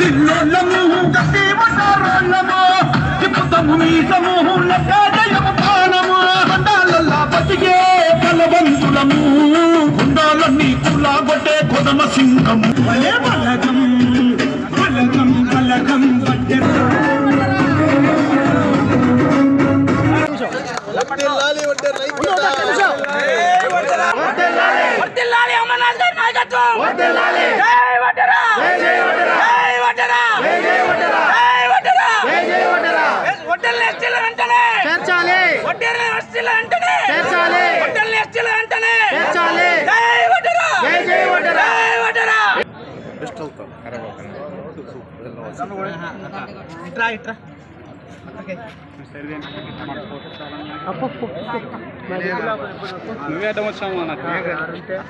దిల్లోళ్ళము గట్టి వటారోళ్ళము తిప్పుతము మీసము లెక్క జయము ప్రాణము బండాలల్లా బతికే బలవంతులము గుండాలన్నీ కులాగొట్టే కొదమ సింహము భలే బలగం బలగం బలగం వర్ధిల్లాలి అమర్నాథ్ గారి నాయకత్వం వర్ధిల్లాలి జై వడ్డెరా జై జై వడ్డెరా జై వడ్డెరా జై జై వడ్డెరా జై వడ్డెరా జై జై వడ్డెరా వడ్డెల్ని ఎస్టీల వెంటనే చేర్చాలి వడ్డెల్ని ఎస్టీల వెంటనే చేర్చాలి వడ్డెల్ని ఎస్టీల వెంటనే చేర్చాలి జై వడ్డెరా జై జై వడ్డెరా జై వడ్డెరా ఇట్రా ఇట్రా.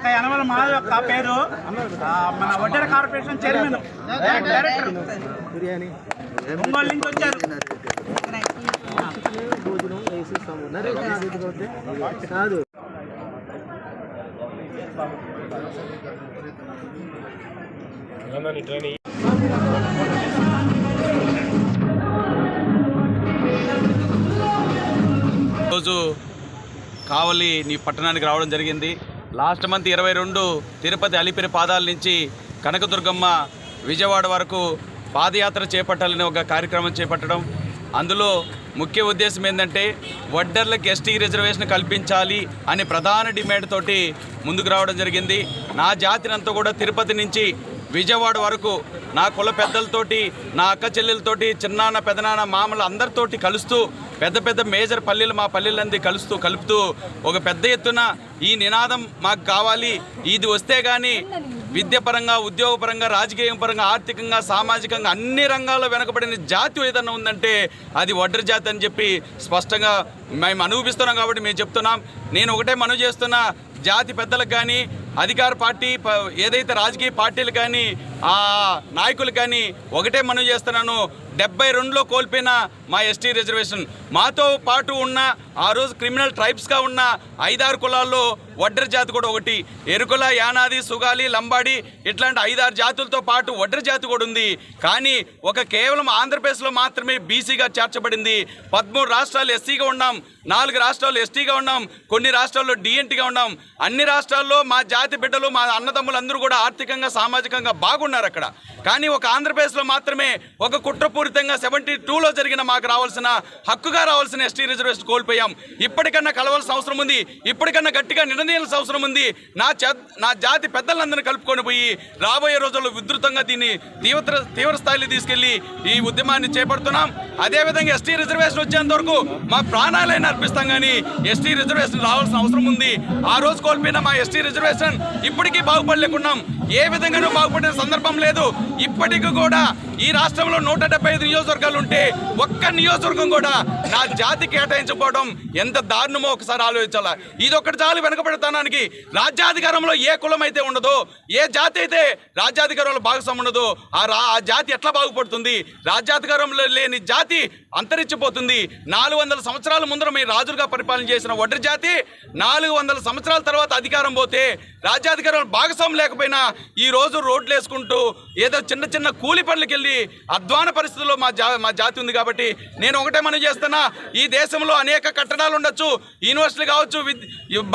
యనమల మాధవ్ యొక్క పేరు. ఆ, మన Vaddera corporation chairman. Director Ongole నుంచి వచ్చారు. రోజు కావలి నీ పట్టణానికి రావడం జరిగింది. లాస్ట్ మంత్ ఇరవై రెండు తిరుపతి అలిపిరి పాదాల నుంచి కనకదుర్గమ్మ విజయవాడ వరకు పాదయాత్ర చేపట్టాలని ఒక కార్యక్రమం చేపట్టడం. అందులో ముఖ్య ఉద్దేశం ఏంటంటే వడ్డర్లకు ఎస్టీ రిజర్వేషన్ కల్పించాలి అనే ప్రధాన డిమాండ్ తోటి ముందుకు రావడం జరిగింది. నా జాతినంతా కూడా తిరుపతి నుంచి విజయవాడ వరకు నా కుల పెద్దలతోటి నా అక్క చెల్లెలతోటి చిన్నాన్న పెదనాన్న మామలు అందరితోటి కలుస్తూ పెద్ద పెద్ద మేజర్ పల్లెలు మా పల్లెలంది కలుస్తూ కలుపుతూ ఒక పెద్ద ఎత్తున ఈ నినాదం మాకు కావాలి. ఇది వస్తే కానీ విద్యపరంగా ఉద్యోగపరంగా రాజకీయ పరంగా ఆర్థికంగా సామాజికంగా అన్ని రంగాల్లో వెనకబడిన జాతి ఏదన్నా ఉందంటే అది వడ్ర జాతి అని చెప్పి స్పష్టంగా మేము అనుభవిస్తున్నాం కాబట్టి మేము చెప్తున్నాం. నేను ఒకటే మనవి చేస్తున్నా. జాతి పెద్దలకు కానీ అధికార పార్టీ ప- ఏదైతే రాజకీయ పార్టీలు కానీ ఆ నాయకులు కానీ ఒకటే మనం చేస్తున్నాను డెబ్బై రెండులో కోల్పోయిన మా ఎస్టీ రిజర్వేషన్. మాతో పాటు ఉన్న ఆ రోజు క్రిమినల్ ట్రైబ్స్గా ఉన్న ఐదారు కులాల్లో వడ్డర జాతి కూడా ఒకటి. ఎరుకుల యానాది సుగాలి లంబాడి ఇట్లాంటి ఐదారు జాతులతో పాటు వడ్డర జాతి కూడా ఉంది. కానీ ఒక కేవలం ఆంధ్రప్రదేశ్లో మాత్రమే బీసీగా చేర్చబడింది. పదమూడు రాష్ట్రాలు ఎస్సీగా ఉన్నాం నాలుగు రాష్ట్రాలు ఎస్టీగా ఉన్నాం కొన్ని రాష్ట్రాల్లో డిఎన్టీగా ఉన్నాం. అన్ని రాష్ట్రాల్లో మా జాతి బిడ్డలు మా అన్నదమ్ములందరూ కూడా ఆర్థికంగా సామాజికంగా బాగున్నారు అక్కడ. కానీ ఒక ఆంధ్రప్రదేశ్లో మాత్రమే ఒక కుట్రపూరితంగా సెవెంటీ టూలో జరిగిన మాకు రావాల్సిన హక్కుగా రావాల్సిన ఎస్టీ రిజర్వేషన్ కోల్పోయాం. ఇప్పటికన్నా కలవాల్సిన అవసరం ఉంది. ఇప్పటికన్నా గట్టిగా నిర్ణయాల్సిన అవసరం ఉంది. నా నా జాతి పెద్దలందరినీ కలుపుకొని పోయి రాబోయే రోజుల్లో విస్తృతంగా దీన్ని తీవ్ర తీవ్ర స్థాయిలో తీసుకెళ్ళి ఈ ఉద్యమాన్ని చేపడుతున్నాం. అదేవిధంగా ఎస్టీ రిజర్వేషన్ వచ్చేంత వరకు మా ప్రాణాలైనా అర్పిస్తాం కానీ ఎస్టీ రిజర్వేషన్ రావాల్సిన అవసరం ఉంది. ఆ రోజు కోల్పోయిన మా ఎస్టీ రిజర్వేషన్ ఇప్పటికీ బాగుపడలేకున్నాం. ఏ విధంగానూ బాగుపడిన సందర్భం లేదు. ఇప్పటికి కూడా ఈ రాష్ట్రంలో నూట డెబ్బై ఐదు నియోజకవర్గాలు ఉంటే ఒక్క నియోజకవర్గం కూడా నా జాతి కేటాయించకపోవడం ఎంత దారుణమో ఒకసారి ఆలోచించాలా? ఇది ఒకటి చాలు వెనకబెడతానానికి రాజ్యాధికారంలో ఏ కులం అయితే ఉండదో ఏ జాతి అయితే రాజ్యాధికారంలో భాగస్వామ్యం ఉండదో ఆ రా ఆ జాతి ఎట్లా బాగుపడుతుంది? రాజ్యాధికారంలో లేని జాతి అంతరించిపోతుంది. నాలుగు వందల సంవత్సరాల ముందర మీ రాజులుగా పరిపాలన చేసిన ఒడ్రి జాతి నాలుగు వందల సంవత్సరాల తర్వాత అధికారం పోతే రాజ్యాధికారం భాగస్వామ్యం లేకపోయినా ఈ రోజు రోడ్లు వేసుకుంటూ ఏదో చిన్న చిన్న కూలి పనులకి వెళ్ళి అధ్వాన పరిస్థితుల్లో మా జా మా జాతి ఉంది కాబట్టి నేను ఒకటే మనం చేస్తున్నా ఈ దేశంలో అనేక కట్టడాలు ఉండొచ్చు యూనివర్సిటీలు కావచ్చు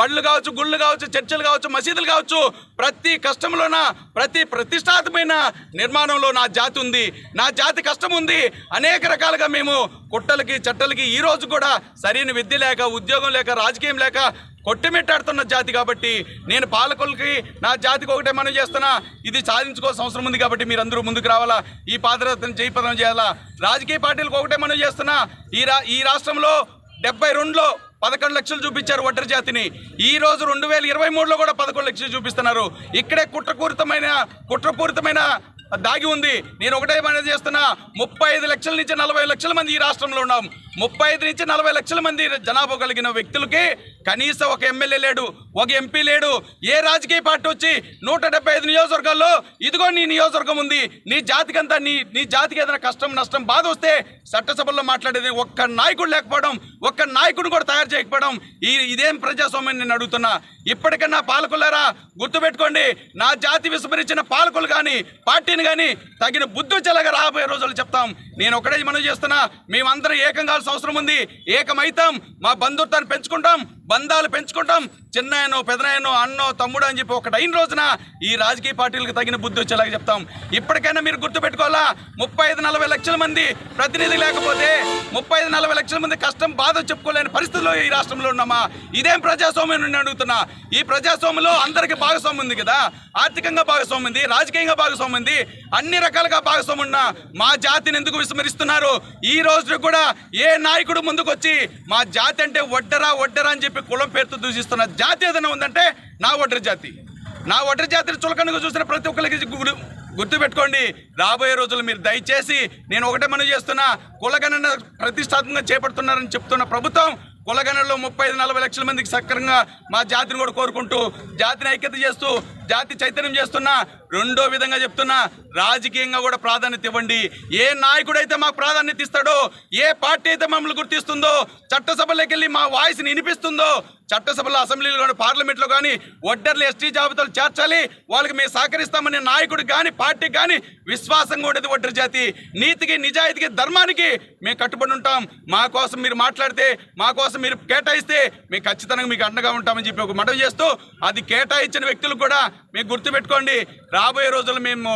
బళ్ళు కావచ్చు గుళ్ళు కావచ్చు చర్చిలు కావచ్చు మసీదులు కావచ్చు ప్రతి కష్టంలోన ప్రతి ప్రతిష్టాత్మైన నిర్మాణంలో నా జాతి ఉంది. నా జాతి కష్టం ఉంది. అనేక రకాలుగా మేము కుట్టలకి చట్టలకి ఈ రోజు కూడా సరైన విద్య లేక ఉద్యోగం లేక రాజకీయం లేక కొట్టిమిట్టాడుతున్న జాతి కాబట్టి నేను పాలకులకి నా జాతికి ఒకటే మనం చేస్తున్నా. ఇది సాధించుకోవాల్సిన అవసరం ఉంది కాబట్టి మీరందరూ ముందుకు రావాలా? ఈ పాదయాత్రను జయప్రదం చేయాలా? రాజకీయ పార్టీలకు ఒకటే మనం చేస్తున్నా. ఈ రా ఈ రాష్ట్రంలో డెబ్బై రెండులో పదకొండు లక్షలు చూపించారు ఒంటరి జాతిని. ఈ రోజు రెండు వేల ఇరవై మూడులో కూడా పదకొండు లక్షలు చూపిస్తున్నారు. ఇక్కడే కుట్రపూరితమైన కుట్రపూరితమైన దాగి ఉంది. నేను ఒకటే మనం చేస్తున్నా. ముప్పై ఐదు లక్షల నుంచి నలభై లక్షల మంది ఈ రాష్ట్రంలో ఉన్నాం. ముప్పై ఐదు నుంచి నలభై లక్షల మంది జనాభా కలిగిన వ్యక్తులకి కనీసం ఒక ఎమ్మెల్యే లేడు ఒక ఎంపీ లేడు. ఏ రాజకీయ పార్టీ వచ్చి నూట డెబ్బై ఐదు నియోజకవర్గాల్లో ఇదిగో నీ నియోజకవర్గం ఉంది నీ జాతికంతా నీ నీ జాతికి ఏదైనా కష్టం నష్టం బాధ వస్తే చట్టసభల్లో మాట్లాడేది ఒక్క నాయకుడు లేకపోవడం ఒక్క నాయకుడు కూడా తయారు చేయకపోవడం ఈ ఇదేం ప్రజాస్వామ్యం నేను అడుగుతున్నా. ఇప్పటికన్నా పాలకులారా గుర్తుపెట్టుకోండి నా జాతి విస్మరించిన పాలకులు కానీ పార్టీని కానీ తగిన బుద్ధి చెలగా రాబోయే రోజులు చెప్తాం. నేను ఒకటే మనం చేస్తున్నా మేమందరం ఏకం కాల్సి అవసరం ఉంది. ఏకమైతాం. మా బంధుత్వాన్ని పెంచుకుంటాం. బంధాలు పెంచుకుంటాం. చిన్నాయనో పెదనాయనో అన్నో తమ్ముడు అని చెప్పి ఒకటి అయిన రోజున ఈ రాజకీయ పార్టీలకు తగిన బుద్ధి వచ్చేలాగా చెప్తాం. ఇప్పటికైనా మీరు గుర్తుపెట్టుకోవాలా? ముప్పై ఐదు నలభై లక్షల మంది ప్రతినిధి లేకపోతే ముప్పై ఐదు నలభై లక్షల మంది కష్టం బాధ చెప్పుకోలేని పరిస్థితుల్లో ఈ రాష్ట్రంలో ఉన్నామా? ఇదేం ప్రజాస్వామ్యం నేను అడుగుతున్నా. ఈ ప్రజాస్వామ్యంలో అందరికీ భాగస్వామ్యం ఉంది కదా? ఆర్థికంగా భాగస్వామ్యం ఉంది రాజకీయంగా భాగస్వామ్యం ఉంది. అన్ని రకాలుగా భాగస్వామ్యం ఉన్న మా జాతిని ఎందుకు విస్మరిస్తున్నారు? ఈ రోజు కూడా ఏ నాయకుడు ముందుకొచ్చి మా జాతి అంటే ఒడ్డరా ఒడ్డరా అని చెప్పి కులం పేరుతో దూషిస్తున్న జాతి ఏదైనా ఉందంటే నా ఒటరి జాతి. నా ఒటరి జాతిని చులకనగా చూసిన ప్రతి ఒక్కరికి గుర్తుపెట్టుకోండి. రాబోయే రోజులు మీరు దయచేసి నేను ఒకటే మనం చేస్తున్నా కులగణన ప్రతిష్టాత్మకంగా చేపడుతున్నారని చెప్తున్న ప్రభుత్వం కులగణనలో ముప్పై ఐదు నలభై లక్షల మందికి సక్రంగా మా జాతిని కూడా కోరుకుంటూ జాతిని ఐక్యత చేస్తూ జాతి చైతన్యం చేస్తున్నా రెండో విధంగా చెప్తున్నా రాజకీయంగా కూడా ప్రాధాన్యత ఇవ్వండి. ఏ నాయకుడైతే మాకు ప్రాధాన్యత ఇస్తాడో ఏ పార్టీ అయితే మమ్మల్ని గుర్తిస్తుందో చట్టసభలోకి వెళ్ళి మా వాయిస్ని వినిపిస్తుందో చట్టసభలో అసెంబ్లీలో కానీ పార్లమెంట్లో కానీ ఒడ్డర్లు ఎస్టీ జాబితాలు చేర్చాలి. వాళ్ళకి మేము సహకరిస్తామనే నాయకుడు కానీ పార్టీ కానీ విశ్వాసంగా ఉండేది ఒడ్డరి జాతి. నీతికి నిజాయితీకి ధర్మానికి మేము కట్టుబడి ఉంటాం. మా కోసం మీరు మాట్లాడితే మా కోసం మీరు కేటాయిస్తే మేము ఖచ్చితంగా మీకు అండగా ఉంటామని చెప్పి ఒక మటం చేస్తూ అది కేటాయించిన వ్యక్తులు కూడా మీకు గుర్తుపెట్టుకోండి రాబోయే రోజుల్లో మేము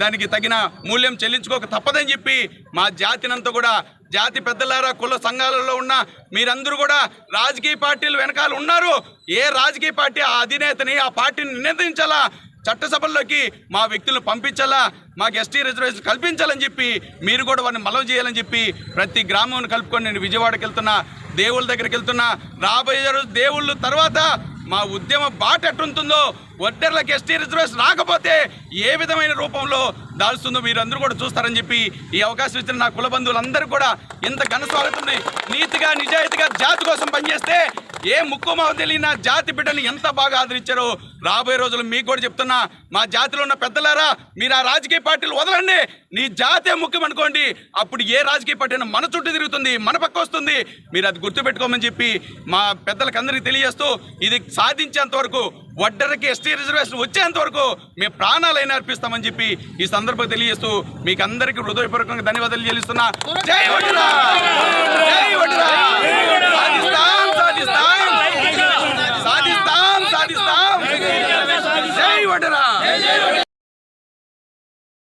దానికి తగిన మూల్యం చెల్లించుకోక తప్పదని చెప్పి మా జాతినంతా కూడా జాతి పెద్దలారా కుల సంఘాలలో ఉన్న మీరందరూ కూడా రాజకీయ పార్టీలు వెనకాల ఉన్నారు. ఏ రాజకీయ పార్టీ ఆ అధినేతని ఆ పార్టీని నిర్ణయించాలా? చట్టసభల్లోకి మా వ్యక్తులను పంపించాలా? మాకు ఎస్టీ రిజర్వేషన్ కల్పించాలని చెప్పి మీరు కూడా వారిని మలవ చేయాలని చెప్పి ప్రతి గ్రామం కలుపుకొని నేను విజయవాడకి వెళ్తున్నా దేవుళ్ళ దగ్గరికి వెళ్తున్నా. రాబోయే రోజు దేవుళ్ళు తర్వాత మా ఉద్యమ బాట ఎట్టుంటుందో ఒడ్డర్లకు ఎస్టీ రిజర్వేషన్ రాకపోతే ఏ విధమైన రూపంలో దాల్స్తుందో మీరందరూ కూడా చూస్తారని చెప్పి ఈ అవకాశం ఇచ్చిన నా కుల బంధువులందరూ కూడా ఇంత ఘన స్వాగతంని నీతిగా నిజాయితీగా జాతి కోసం పనిచేస్తే ఏ ముక్కుమావ తెలియని నా జాతి బిడ్డని ఎంత బాగా ఆదరించారో రాబోయే రోజులు మీకు కూడా చెప్తున్నా. మా జాతిలో ఉన్న పెద్దలారా మీరు ఆ రాజకీయ పార్టీలు వదలండి. నీ జాతే ముఖ్యం అనుకోండి. అప్పుడు ఏ రాజకీయ పార్టీ అయినా మన చుట్టూ తిరుగుతుంది మన పక్క వస్తుంది. మీరు అది గుర్తుపెట్టుకోమని చెప్పి మా పెద్దలకు అందరికీ తెలియజేస్తూ ఇది సాధించేంత వరకు వడ్డరికి ఎస్టీ రిజర్వేషన్ వచ్చేంత వరకు మేము ప్రాణాలైనా అర్పిస్తామని చెప్పి ఈ సందర్భంగా తెలియజేస్తూ మీకు అందరికీ హృదయపూర్వకంగా ధన్యవాదాలు చెల్లిస్తున్నా. జై వడ్డరా జై వడ్డరా సాధిస్తాం సాధిస్తాం! సాధిస్తాం జై